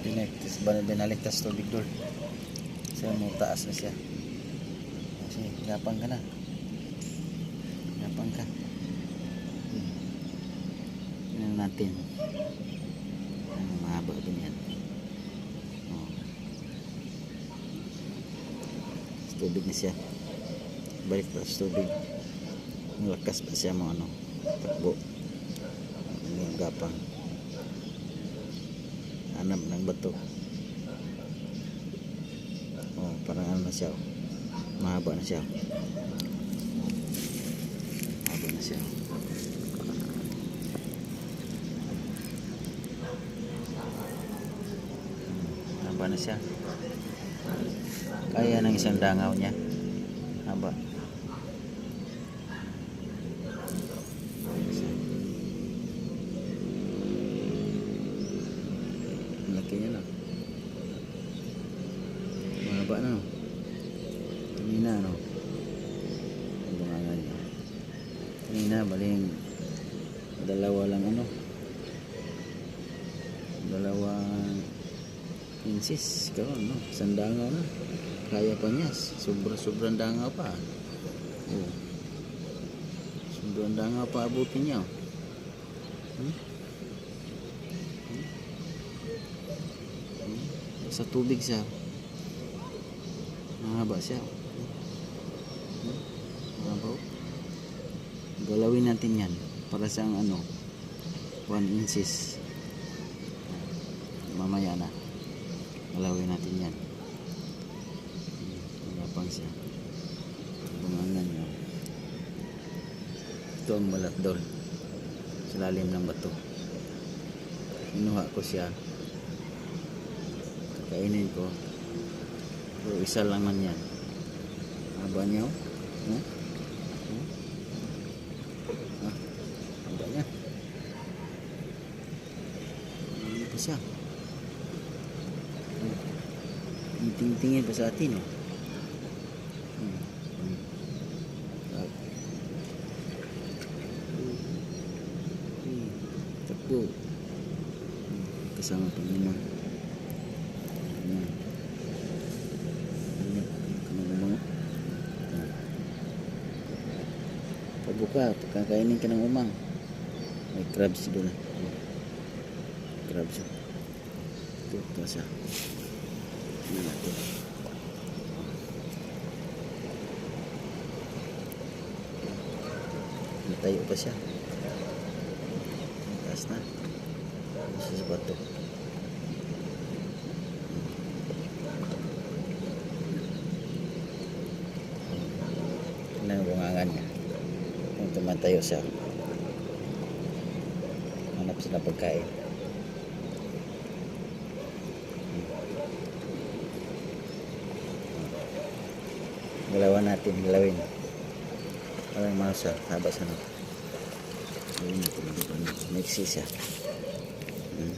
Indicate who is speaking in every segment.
Speaker 1: Binalik, binalik tas tubig doon. Sa mo taas na siya. Kasi gapang ka na. Gapang ka. Hmm. Tingnan natin. Ano mahaba din yan. Oh. Tubig na siya. Balik tas tubig. Malakas pa siya mo ano. Takbo. Ano yung gapang. Hanap ng bato. Oh, parang ano na siya. oh. Mahaba na siya. Mahaba na siya. Hmm, Haba na siya. Kaya ng isang dangaw niya. Haba. Laki niya na. Mahaba na. no? Kanina, no? Niya. Kanina, baling dalawa lang ano. Dalawang inches. Karoon, no? Isang dangaw na. Kaya pa niya. Sobra-sobrang dangaw pa. Oh. Sobrang dangaw pa abutin niya. oh. Hmm? sa tubig siya mahaba siya? Oh. galawin natin yan para siyang ano 1 inches. Mamaya na. Galawin natin yan. Magapang siya. Bumangan niya. Ito ang malatdol sa lalim ng bato. Inuha ko siya. Kainin ko pero isa lang man yan haba niya oh ah haba niya ano pa siya Hmm. tingtingin pa sa atin oh Hmm. Hmm. Hmm. takbo Hmm. kasama pa naman Pagbuka, pagkakainin ka ng umang. May crabs doon. Crabs. Ito, siya. Tingnan natin. Natayo pa siya. Taas na. Sa bato. ng bungangan niya kung tumatayo siya. Hanap sila pagkain. Galawan natin galawin parang masa haba sa gawin natin dito mixi siya. Hmm.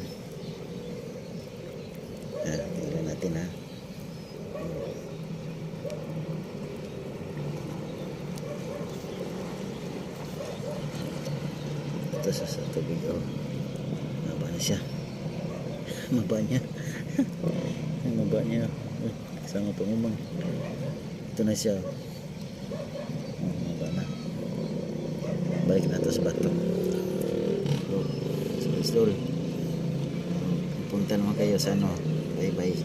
Speaker 1: ah, tingnan natin ha ito sa, sa tubig oh. Maba na siya. Maba niya. Maba niya. Uy, kasama umang ito na siya oh, maba na. Balik na ito sa bato. Oh, sorry sorry. Punta naman kayo sa ano bye bye